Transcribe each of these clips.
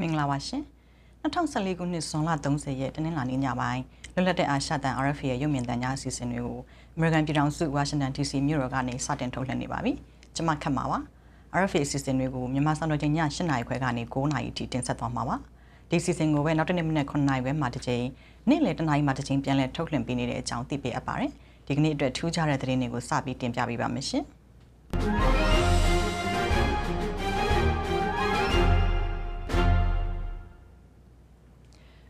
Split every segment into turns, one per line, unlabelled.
မင်္ဂလာပါရှင်2014ခုနှစ်ဇွန်လ30ရက်တနင်္လာနေ့ညပိုင်းလွတ်လပ်တဲ့အာရှတန် RFA ရဲ့ရုပ်မြင်သံကြားအစီအစဉ်တွေကို American ပြည်ထောင်စု Washington DC မြို့တော်ကနေစတင်ထုတ်လွှင့်နေပါပြီကျွန်မခတ်မှာပါ RFA အစီအစဉ်တွေကိုမြန်မာစံတော်ချိန်ည8:00နာရီခွဲကနေ9:00နာရီထိတင်ဆက်သွားမှာပါဒီအစီအစဉ်ကိုပဲနောက်တစ်နေ့မနက်9:00နာရီခွဲမှတစ်ချိန်နေ့လယ်10:00နာရီမှတစ်ချိန်ပြန်လည်ထုတ်လွှင့်ပေးနေတဲ့အကြောင်းသိပေးအပ်ပါတယ်ဒီကနေ့အတွက်ထူးခြားတဲ့သတင်းတွေကိုစပြီးတင်ပြပေးပါမယ်ရှင်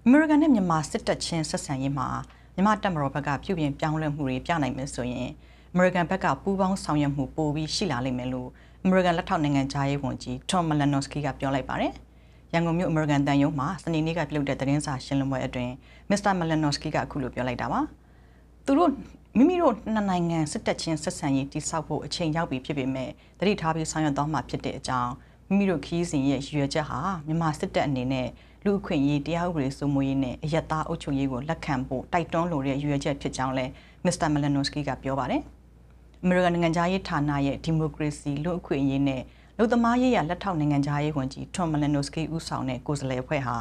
အမေရိကန်နဲ့မြန်မာစစ်တပ်ချင်းဆက်ဆံရေးမှာမြန်မာတပ်မတော်ဘက်ကပြုပြင်ပြောင်းလဲမှုတွေပြနိုင်မယ်ဆိုရင်အမေရိကန်ဘက်ကပူးပေါင်းဆောင်ရွက်မှုပိုပြီးရှိလာလိမ့်မယ်လို့အမေရိကန်လက်ထောက်နိုင်ငံသားရေးဝန်ကြီး Tom Malinowski ကပြောလိုက်ပါတယ်။ရန်ကုန်မြို့အမေရိကန်တန်ယုံမှာစနေနေ့ကပြုလုပ်တဲ့သတင်းစာရှင်းလင်းပွဲအတွင်း Mr. Malinowski ကအခုလိုပြောလိုက်တာပါ။သူတို့မိမိတို့နှစ်နိုင်ငံစစ်တပ်ချင်းဆက်ဆံရေးတိစောက်ဖို့အချိန်ရောက်ပြီဖြစ်ပေမဲ့တတိထားပြီးဆောင်ရွက်သွားမှာဖြစ်တဲ့အကြောင်းမိမိတို့ခီးစဉ်ရဲ့ရည်ရွယ်ချက်ဟာမြန်မာစစ်တပ်အနေနဲ့ လူအခွင့်အရေးတရားဥပဒေစိုးမိုးရေးနဲ့အယက်သားအုပ်ချုပ်ရေးကိုလက်ခံဖို့တိုက်တွန်းလိုတဲ့ရည်ရွယ်ချက်ဖြစ်ကြောင်းလည်းမစ္စတာမလန်နိုစကီကပြောပါတယ်။အမေရိကန်နိုင်ငံသားရေးဌာနရဲ့ဒီမိုကရေစီလူအခွင့်အရေးနဲ့လူသမားရေးရလက်ထောက်နိုင်ငံသားရေးဝန်ကြီးထွန်မလန်နိုစကီဦးဆောင်တဲ့ကိုယ်စားလှယ်အဖွဲ့ဟာ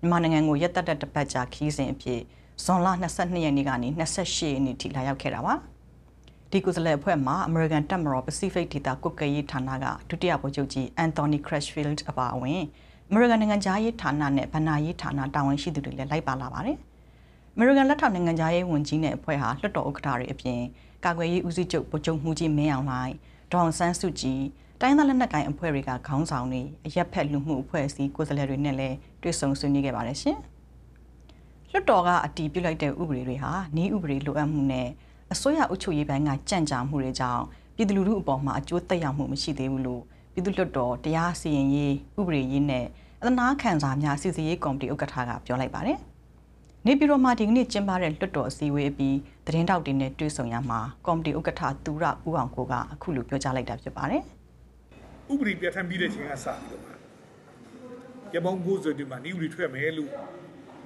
မြန်မာနိုင်ငံကိုရက်တက်တဲ့တပတ်ကြာခီးစဉ်အဖြစ်ဇွန်လ22ရက်နေ့ကနေ28ရက်နေ့ထိလာရောက်ခဲ့တာပါ။ဒီကိုယ်စားလှယ်အဖွဲ့မှာ American တပ်မတော် Pacific ဒေသကွက်ကရေးဌာနကဒုတိယဗိုလ်ချုပ်ကြီး Anthony Crashfield အပါအဝင် အမေရိကန်နိုင်ငံသားရေးဌာနနဲ့ဗဏ္ဍာရေးဌာနတာဝန်ရှိသူတွေလည်းလိုက်ပါလာပါတယ်။အမေရိကန်လက်ထောက်နိုင်ငံသားရေးဝန်ကြီးနဲ့အဖွဲ့ဟာလွှတ်တော်ဥက္ကဋ္ဌတွေအပြင်ကာကွယ်ရေးဦးစီးချုပ်ဗိုလ်ချုပ်မှုကြီးမင်းအောင်လှိုင်ဒေါန်ဆန်းစုကြည်တိုင်းသားလက်နက်ကိုင်အဖွဲ့တွေကခေါင်းဆောင်တွေအရက်ဖက်လူမှုအဖွဲ့အစည်းကိုယ်စားလှယ်တွေနဲ့လည်းတွေ့ဆုံဆွေးနွေးခဲ့ပါတယ်ရှင်။လွှတ်တော်ကအတည်ပြုလိုက်တဲ့ဥပဒေတွေဟာနှီးဥပဒေလိုအပ်မှုနဲ့အစိုးရအုပ်ချုပ်ရေးပိုင်းကကြံ့ကြာမှုတွေကြောင့်ပြည်သူလူထုအပေါ်မှာအကျိုးသက်ရောက်မှုမရှိသေးဘူးလို့ ပြည်သူ့လွှတ်တော်တရားစီရင်ရေးဥပဒေရေးနဲ့အသနာခံစာများစီစီရေးကော်မတီဥက္ကဋ္ဌကပြောလိုက်ပါတယ်။နေပြည်တော်မှာဒီကနေ့ကျင်းပတဲ့လွှတ်တော်အစည်းအဝေးပြီးသတင်းတောက်တွေနဲ့တွေ့ဆုံရမှာကော်မတီဥက္ကဋ္ဌသူရဦးအောင်ကိုကအခုလိုပြောကြားလိုက်တာဖြစ်ပါတယ်။
ဥပဒေပြဋ္ဌာန်းပြီးတဲ့ချိန်ကစပြီးတော့ရပောင်း90ဒီမှာဤဥပဒေထွက်မယ်လို့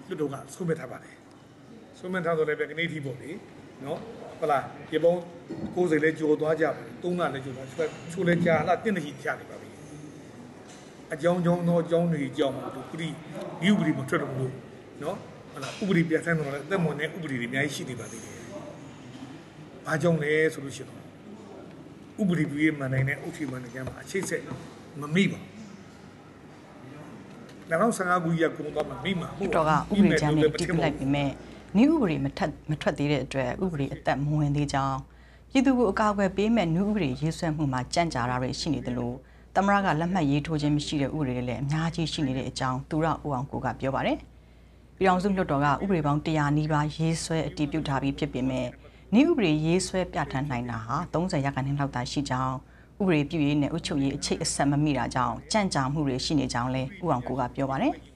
လွှတ်တော်ကဆုံးဖြတ်ထားပါတယ်။ဆုံးဖြတ်ထားတော့လည်းပဲကနေထိပေါ့လေနော် ဟုတ်လားရပောင်း90လဲကြော်သွားကြပါသုံးကလည်းကြော်သွားချိုးလဲကြာလာတင့်နေကြီးကြာနေပါပြီအကြောင်းကြောင်းသောအကြောင်းတွေကြောင့်မို့လို့ပြည်ဒီဥပဒေမထွက်တော့ဘူးနော်ဟုတ်လားဥပဒေပြဋ္ဌာန်းတော့လည်းအသက်မွန်တဲ့ဥပဒေတွေအများကြီးရှိနေပါသေးတယ်။ဘာကြောင့်လဲဆိုလို့ရှိရင်ဥပဒေပြုရေးမှန်နိုင်တဲ့အုပ်ချုပ်မှန်တဲ့ကျမ်းမှာအခြေဆက်မမိပါဘူး။နောက်ဆံကူရကုံတော့မမိမှာ
ဟုတ်တော့ကဥပဒေကျမ်းနဲ့တည်ပြလိုက်ပြီးမဲ့ new ဥပဒေမထက်မထွက်သေးတဲ့အတွက်ဥပဒေအသက်မဝင်သေးကြောင်းပြည်သူကိုအကာအကွယ်ပေးမဲ့ new ဥပဒေရေးဆွဲမှုမှာကြန့်ကြာတာတွေရှိနေတယ်လို့သမရကလက်မှတ်ရေးထိုးခြင်းမရှိတဲ့ဥပဒေတွေလည်းအများကြီးရှိနေတဲ့အကြောင်းသူရဦးအောင်ကိုကပြောပါတယ်။ပြည်အောင်စုလွှတ်တော်ကဥပဒေပေါင်း100နီးပါးရေးဆွဲအတည်ပြုထားပြီးဖြစ်ပေမဲ့ဤဥပဒေရေးဆွဲပြဋ္ဌာန်းနိုင်တာဟာ30ရာခိုင်နှုန်းလောက်သာရှိကြောင်းဥပဒေပြုရေးနဲ့အုပ်ချုပ်ရေးအခြေအဆက်မမိတာကြောင့်ကြန့်ကြာမှုတွေရှိနေကြောင်းလည်းဦးအောင်ကိုကပြောပါတယ်။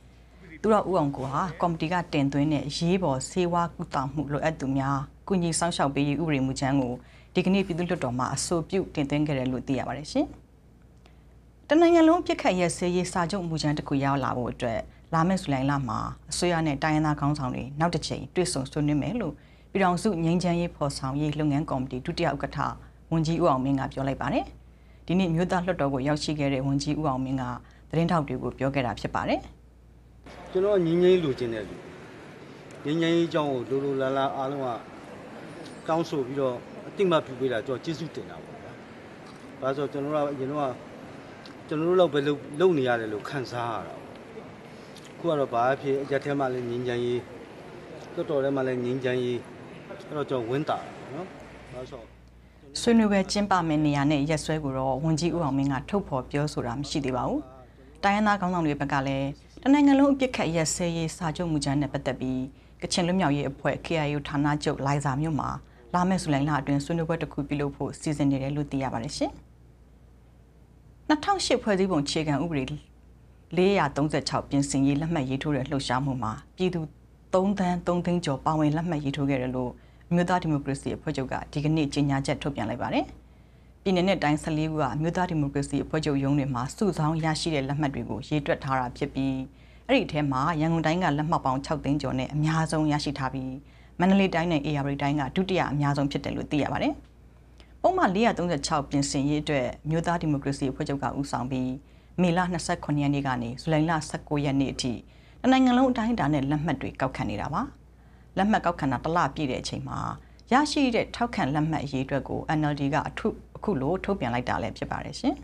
သူတော့ဦးအောင်ကိုဟာကော်မတီကတင်သွင်းတဲ့ရေးပေါ်စေဝါကုသမှုလိုအပ်သူများကုညီဆောင်ရှောက်ပေးရေးဥပဒေမူကြမ်းကိုဒီကနေ့ပြည်သူ့လွှတ်တော်မှာအဆိုပြုတင်သွင်းခဲ့တယ်လို့သိရပါတယ်ရှင်။တနိုင်ငံလုံးပြစ်ခတ်ရဲဆေးရေးစာချုပ်မူကြမ်းတစ်ခုရောက်လာဖို့အတွက်လာမယ့်ဇူလိုင်လမှာအစိုးရနဲ့တိုင်းရင်းသားခေါင်းဆောင်တွေနောက်တစ်ချိန်တွေ့ဆုံဆွေးနွေးမယ်လို့ပြည်ထောင်စုငြိမ်းချမ်းရေးဖော်ဆောင်ရေးလုပ်ငန်းကော်မတီဒုတိယဥက္ကဋ္ဌဝန်ကြီးဦးအောင်မင်းကပြောလိုက်ပါတယ်။ဒီနေ့မြို့သားလွှတ်တော်ကိုရောက်ရှိခဲ့တဲ့ဝန်ကြီးဦးအောင်မင်းကသတင်းထောက်တွေကိုပြောခဲ့တာဖြစ်ပါတယ်။
ကျွန်တော်ငြိမ်းချမ်းရေးလိုချင်တဲ့လူငြိမ်းချမ်းရေးအကြောင်းကိုလိုလိုလားလားအားလုံးကတောင်းဆိုပြီးတော့အတိမတ်ပြုပေးတာကျွန်တော်ကျေးဇူးတင်တာပေါ့ဗျာ။ဒါဆိုကျွန်တော်တို့ကအရင်တော့ကျွန်တော်တို့တော့ပဲလုံလုံနေရတယ်လို့ခံစားရတာခုကတော့ဘာဖြစ်အရက်ထဲမှာလည်းငြင်းချမ်းရေးတော်တော်ထဲမှာလည်းငြင်းချမ်းရေးအဲ့တော့ကျွန်တော်ဝင်းတာနော်ဒါဆို
ဆွေးနွေးပွဲကျင်းပမယ့်နေရာနဲ့ရက်စွဲကိုတော့ဝန်ကြီးဦးအောင်မင်းကထုတ်ဖော်ပြောဆိုတာမရှိသေးပါဘူး။တိုင်းရင်းသားခေါင်းဆောင်တွေဘက်ကလည်း တနိုင်ငံလုံးအပြစ်ခတ်ရက်စဲရေးစာချုပ်မူကြမ်းနဲ့ပတ်သက်ပြီးကချင်လွတ်မြောက်ရေးအဖွဲ့ KIU ဌာနချုပ်လိုင်ဇာမြို့မှာလာမယ့်ဇူလိုင်လအတွင်းဆွေးနွေးပွဲတစ်ခုပြုလုပ်ဖို့စီစဉ်နေတယ်လို့သိရပါတယ်ရှင်။2008ဖွဲ့စည်းပုံခြေခံဥပဒေ436ပြင်ဆင်ရေးလက်မှတ်ရေးထိုးတဲ့လှုပ်ရှားမှုမှာပြည်သူ3သန်း3သိန်းကျော်ပါဝင်လက်မှတ်ရေးထိုးခဲ့တယ်လို့မြို့သားဒီမိုကရေစီအဖွဲ့ချုပ်ကဒီကနေ့ကြေညာချက်ထုတ်ပြန်လိုက်ပါတယ်။ ပြည်내နဲ့တိုင်း14ခုကမြို့သားဒီမိုကရေစီအဖွဲ့ချုပ်ရုံးတွေမှာစုဆောင်းရရှိတဲ့လက်မှတ်တွေကိုရေးတွက်ထားတာဖြစ်ပြီးအဲ့ဒီအထဲမှာရန်ကုန်တိုင်းကလက်မှတ်ပေါင်း6သိန်းကျော်နဲ့အများဆုံးရရှိထားပြီးမန္တလေးတိုင်းနဲ့ AR တိုင်းကဒုတိယအများဆုံးဖြစ်တယ်လို့သိရပါတယ်။ပုံမှန်436ပြင်ဆင်ရေးအတွက်မြို့သားဒီမိုကရေစီအဖွဲ့ချုပ်ကဦးဆောင်ပြီးမေလ29ရက်နေ့ကနေဇူလိုင်လ19ရက်နေ့အထိတနိုင်ငံလုံးအတိုင်းအတာနဲ့လက်မှတ်တွေကောက်ခံနေတာပါလက်မှတ်ကောက်ခံတာတစ်လပြည့်တဲ့အချိန်မှာရရှိတဲ့ထောက်ခံလက်မှတ်အရေးအတွက်ကို NLD ကအထု အခုလိုထုတ်ပြန်လိုက်တာလည်းဖြစ်ပါတယ်ရှင်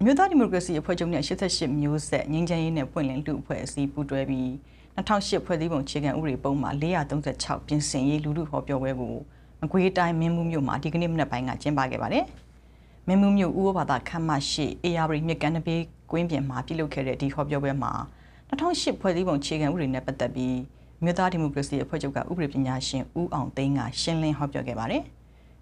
အမျိုးသားဒီမိုကရေစီအဖွဲ့ချုပ်နဲ့88မျိုးဆက်ငင်းချမ်းရေးနဲ့ပွင့်လင်းလူအဖွဲ့အစည်းပူးတွဲပြီး2008ဖွဲ့စည်းပုံခြေခံဥပဒေပုံမှာ436ပြင်ဆင်ရေးလူလူဟောပြောပွဲကိုမကွေးတိုင်းမင်းမှုမြို့မှာဒီကနေ့မနက်ပိုင်းကကျင်းပခဲ့ပါတယ်။မင်းမှုမြို့ဦးဝဘာသာခမ်းမရှိအေယာဘရီမြစ်ကမ်းနဘေးကွင်းပြင်မှာပြုလုပ်ခဲ့တဲ့ဒီဟောပြောပွဲမှာ2008ဖွဲ့စည်းပုံခြေခံဥပဒေနဲ့ပတ်သက်ပြီးမြို့သားဒီမိုကရေစီအဖွဲ့ချုပ်ကဥပဒေပညာရှင်ဦးအောင်သိန်းကရှင်းလင်းဟောပြောခဲ့ပါတယ်။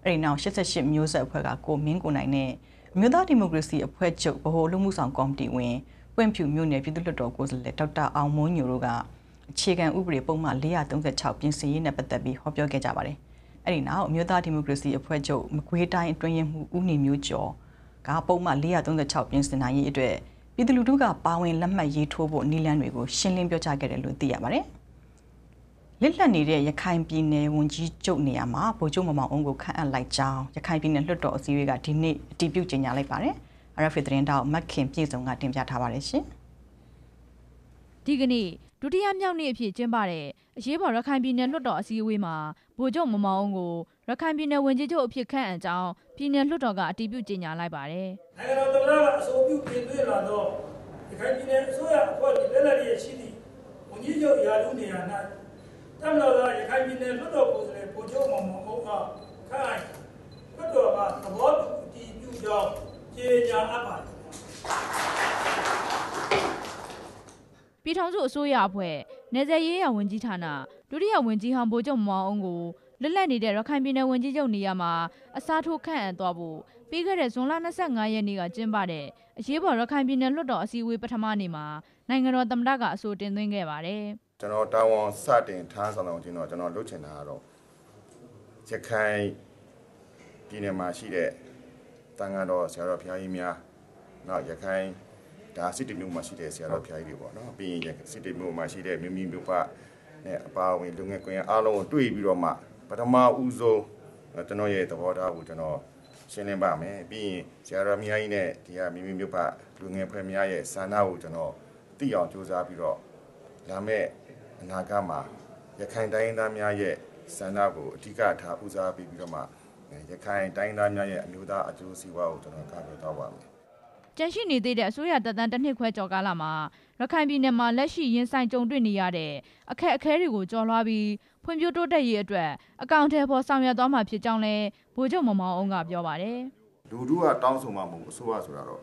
အဲဒီနောက်88မျိုးဆက်အဖွဲ့ကကိုမင်းကိုနိုင်နဲ့မြို့သားဒီမိုကရေစီအဖွဲ့ချုပ်ဗဟိုလူမှုဆောင်ကော်မတီဝင်ပွင့်ဖြူမြို့နယ်ပြည်သူ့လွှတ်တော်ကိုယ်စားလှယ်ဒေါက်တာအောင်မိုးညိုတို့ကအခြေခံဥပဒေပုံမှန်436ပြင်ဆင်ရေးနဲ့ပတ်သက်ပြီးဟောပြောခဲ့ကြပါတယ်။အဲဒီနောက်အမျိုးသားဒီမိုကရေစီအဖွဲ့ချုပ်မကွေးတိုင်းအတွင်းရင်မှုဦးနေမျိုးကျော်ကပုံမှန်436ပြင်ဆင်နိုင်ရေးအတွက်ပြည်သူလူထုကပါဝင်လက်မှတ်ရေးထိုးဖို့နည်းလမ်းတွေကိုရှင်းလင်းပြောကြားခဲ့တယ်လို့သိရပါတယ်။ လက်လက်နေတဲ့ရခိုင်ပြည်နယ်ဝန်ကြီးချုပ်နေရာမှာဗိုလ်ချုပ်မမောင်အောင်ကိုခန့်အပ်လိုက်ကြောင်းရခိုင်ပြည်နယ်လွှတ်တော်အစည်းအဝေးကဒီနေ့အတည်ပြုကြေညာလိုက်ပါတယ်။ RFA သတင်းတောက်မက်ခင်ပြည်စုံကတင်ပြထားပါတယ်ရှင်။
ဒီကနေ့ဒုတိယမြောက်နေ့အဖြစ်ကျင်းပတဲ့အရေးပေါ်ရခိုင်ပြည်နယ်လွှတ်တော်အစည်းအဝေးမှာဗိုလ်ချုပ်မမောင်အောင်ကိုရခိုင်ပြည်နယ်ဝန်ကြီးချုပ်အဖြစ်ခန့်အပ်ကြောင်းပြည်နယ်လွှတ်တော်ကအတည်ပြုကြေညာလိုက်ပါတယ်
နိုင်ငံတော်သမ္မတကအဆိုပြုပြင်သွင်းလာသောရခိုင်ပြည်နယ်အစိုးရအဖွဲ့၏လက်လက်ရရှိသည့်ဝန်ကြီးချုပ်ရာထူးနေရာ၌ တမတော်သားရခိုင်ပြည်နယ်လွှတ်တော်ကိုယ်စားလှယ်ဗိုလ်ချုပ်မောင်မောင်အောင်ကခန့်အပ်လွှတ်တော်ကသဘောတူအတည်ပြုကြောင်းကြေညာအပ်ပါသည်
ပြည်ထောင်စုအစိုးရအဖွဲ့နေဆက်ရေးရဝန်ကြီးဌာနဒုတိယဝန်ကြီးဟောင်းဗိုလ်ချုပ်မောင်အောင်ကိုလွတ်လပ်နေတဲ့ရခိုင်ပြည်နယ်ဝန်ကြီးချုပ်နေရာမှာအစားထိုးခန့်အပ်သွားဖို့ပြီးခဲ့တဲ့ဇွန်လ25ရက်နေ့ကကျင်းပတဲ့အရေးပေါ်ရခိုင်ပြည်နယ်လွှတ်တော်အစည်းအဝေးပထမနေ့မှာနိုင်ငံတော်သမ္မတကအဆိုတင်သွင်းခဲ့ပါတယ်
ကျွန်တော်တာဝန်စတင်ထမ်းဆောင်ဆောင်ခြင်းတော့ကျွန်တော်လုပ်ချင်တာကတော့ရခိုင်ပြည်နယ်မှာရှိတဲ့တန်ဃာတော်ဆရာတော်ဘုရားကြီးများနောက်ရခိုင်ဒါစစ်တီမျိုးမှာရှိတဲ့ဆရာတော်ဘုရားကြီးတွေပေါ့နော်ပြီးရင်စစ်တီမျိုးမှာရှိတဲ့မြင်းမြင်းမျိုးပနဲ့အပါအဝင်လူငယ်ကွင်အားလုံးကိုတွေ့ပြီးတော့မှပထမဦးဆုံးကျွန်တော်ရဲ့သဘောထားကိုကျွန်တော်ရှင်းလင်းပါမယ်ပြီးရင်ဆရာတော်ဘုရားကြီးနဲ့ဒီကမြင်းမြင်းမျိုးပလူငယ်ဖွဲ့များရဲ့စာနာကိုကျွန်တော်သိအောင်ကြိုးစားပြီးတော့လာမဲ့ အနာဂတ်မှာရခိုင်တိုင်းသားများရဲ့ဆန္ဒကိုအဓိကထားဦးစားပေးပြီးတော့မှရခိုင်တိုင်းသားများရဲ့အမျိုးသားအကျိုးစီးပွားကိုကျွန်တော်ကာကွယ်သွားပါမယ်။
ကြန့်ရှိနေသေးတဲ့အစိုးရတပ်တန်းတစ်နှစ်ခွဲကျော်ကာလမှာရခိုင်ပြည်နယ်မှာလက်ရှိရင်ဆိုင်ကြုံတွေ့နေရတဲ့အခက်အခဲတွေကိုကြော်လွှားပြီးဖွံ့ဖြိုးတိုးတက်ရေးအတွက်အကောင့်ထဲပေါ်ဆောင်ရွက်သွားမှာဖြစ်ကြောင်းလည်းဗိုလ်ချုပ်မမောင်အောင်ကပြောပါတယ်။
လူထုကတောင်းဆိုမှမဟုတ်အစိုးရဆိုတာတော့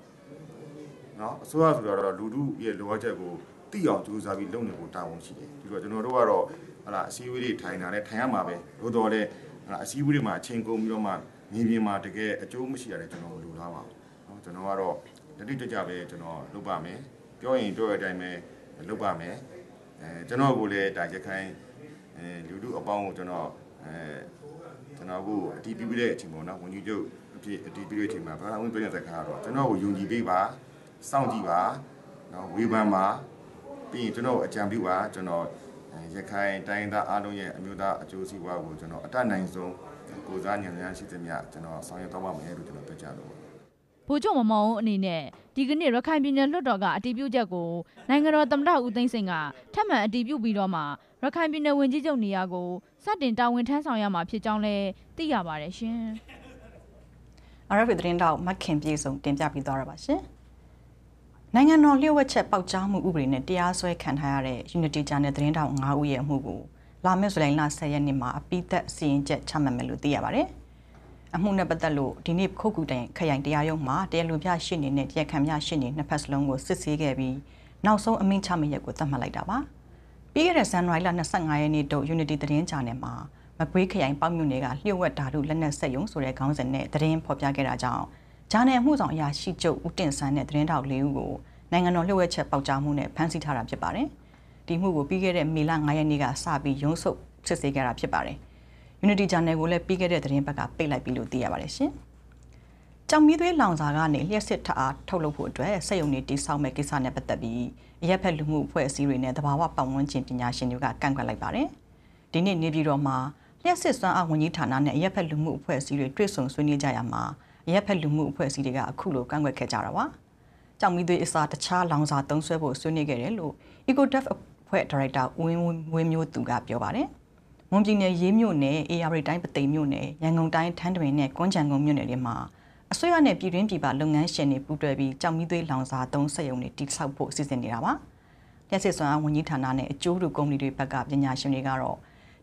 နော်အစိုးရဆိုတာတော့လူထုရဲ့လိုအပ်ချက်ကို သိအောင်ကြိုးစားပြီးလုပ်နေဖို့တာဝန်ရှိတယ်ဒီတော့ကျွန်တော်တို့ကတော့ဟလာအစည်းအဝေးတွေထိုင်တာနဲ့ထိုင်ရမှာပဲသို့တော်လည်းဟလာအစည်းအဝေးတွေမှာအချိန်ကုန်ပြီးတော့မှမြေပြင်မှာတကယ်အကျိုးမရှိရတယ်ကျွန်တော်မလိုလားပါဘူးเนาะကျွန်တော်ကတော့တတိတကြပဲကျွန်တော်လုပ်ပါမယ်ပြောရင်ပြောရတဲ့အတိုင်းပဲလုပ်ပါမယ်အဲကျွန်တော်ကိုလည်းဒါရခိုင်အဲလူထုအပေါင်းကိုကျွန်တော်အဲကျွန်တော်ကိုအတီးပြပြတဲ့အချိန်ပေါ့နော်ဝန်ကြီးချုပ်အဖြစ်အတီးပြတဲ့အချိန်မှာဘာသာဝင်ပြောတဲ့စကားကတော့ကျွန်တော်ကိုယုံကြည်ပေးပါစောင့်ကြည့်ပါနော်ဝေဖန်ပါ ပြီးရင်ကျွန်တော်ကိုအကြံပြုပါကျွန်တော်အဲရခိုင်တိုင်းသားအားလုံးရဲ့အမျိုးသားအကျိုးစီးပွားကိုကျွန်တော်အတတ်နိုင်ဆုံးကိုစားညံရရှိသမျှကျွန်တော်ဆောင်ရွက်တော့ပါမယ်လို့ကျွန်တော်ပြောကြလို့ပါ
ဗိုလ်ချုပ်မမောင်အောင်အနေနဲ့ဒီကနေ့ရခိုင်ပြည်နယ်လွှတ်တော်ကအတည်ပြုချက်ကိုနိုင်ငံတော်သမ္မတဦးသိန်းစိန်ကထပ်မံအတည်ပြုပြီးတော့မှရခိုင်ပြည်နယ်ဝန်ကြီးချုပ်နေရာကိုစတင်တာဝန်ထမ်းဆောင်ရမှာဖြစ်ကြောင်းလည်းသိရပါတယ်ရှင်
RFA သတင်းတောက်မက်ခင်ပြေဆုံးတင်ပြပြီးသွားရပါရှင်။ နိုင်ငံတော်လျှို့ဝှက်ချက်ပေါက်ကြားမှုဥပဒေနဲ့တရားစွဲခံထားရတဲ့ Unity Channel သတင်းတောက်9ဦးရဲ့အမှုကိုလာမယ့်ဇူလိုင်လ10ရက်နေ့မှာအပိသက်စီရင်ချက်ချမှတ်မယ်လို့သိရပါတယ်။အမှုနဲ့ပတ်သက်လို့ဒီနေ့ခုတ်ကူတိုင်ခရိုင်တရားရုံးမှာတရားလူပြရှင်းနေနဲ့တရားခံပြရှင်းနေနှစ်ဖက်စလုံးကိုစစ်ဆေးခဲ့ပြီးနောက်ဆုံးအမိန့်ချမှတ်ရက်ကိုသတ်မှတ်လိုက်တာပါ။ပြီးခဲ့တဲ့ဇန်နဝါရီလ25ရက်နေ့တုန်း Unity သတင်းချာနယ်မှာမကွေးခရိုင်ပေါ့မြို့နယ်ကလျှို့ဝှက်ဓာတုလက်နက်ဆက်ယုံဆိုတဲ့ခေါင်းစဉ်နဲ့သတင်းဖော်ပြခဲ့တာကြောင့် ဂျာနယ်မှုဆောင်အရာရှိချုပ်ဦးတင်ဆန်းနဲ့သတင်းတောက်လေးဦးကိုနိုင်ငံတော်လျှို့ဝှက်ချက်ပေါက်ကြားမှုနဲ့ဖမ်းဆီးထားတာဖြစ်ပါတယ်။ဒီမှုကိုပြီးခဲ့တဲ့မေလ9ရက်နေ့ကစပြီးရုံးဆုပ်စစ်ဆေးခဲ့တာဖြစ်ပါတယ်။ Unity Channel ကိုလည်းပြီးခဲ့တဲ့သတင်းပတ်ကပိတ်လိုက်ပြီလို့သိရပါတယ်ရှင်။ကြောင်မီးသွေးလောင်စာကနေလျှက်စစ်ထအားထုတ်လုပ်ဖို့အတွက်စက်ရုံတွေတိစောက်မဲ့ကိစ္စနဲ့ပတ်သက်ပြီးအရက်ဖက်လူမှုအဖွဲ့အစည်းတွေနဲ့တဘာဝပတ်ဝန်းကျင်ပညာရှင်တွေကကန့်ကွက်လိုက်ပါတယ်။ဒီနေ့နေပြည်တော်မှာလျှက်စစ်စွမ်းအားဝန်ကြီးဌာနနဲ့အရက်ဖက်လူမှုအဖွဲ့အစည်းတွေတွေ့ဆုံဆွေးနွေးကြရမှာအ ရက်ဖက်လူမှုအဖွဲ့အစည်းတွေကအခုလိုကန့်ကွက်ခဲ့ကြတာပါ။ကြောင်မီသွေးအစားတခြားလောင်စာသုံးစွဲဖို့ဆွေးနွေးခဲ့တယ်လို့ EcoDev အဖွဲ့ဒါရိုက်တာဦးဝင်းဝင်းမျိုးသူကပြောပါတယ်။မွန်ပြည်နယ်ရေးမြို့နယ် AR တိုင်းပသိမ်မြို့နယ်ရန်ကုန်တိုင်းထန်းတွင်နဲ့ကွမ်းချံကုန်းမြို့နယ်တွေမှာအစိုးရနဲ့ပြည်တွင်းပြည်ပလုပ်ငန်းရှင်တွေပူးတွဲပြီးကြောင်မီသွေးလောင်စာသုံးစက်ရုံတွေတိစောက်ဖို့စီစဉ်နေတာပါ။လက်စစ်စွမ်းအားဝန်ကြီးဌာနနဲ့အကျိုးတူကုမ္ပဏီတွေဘက်ကပညာရှင်တွေကတော့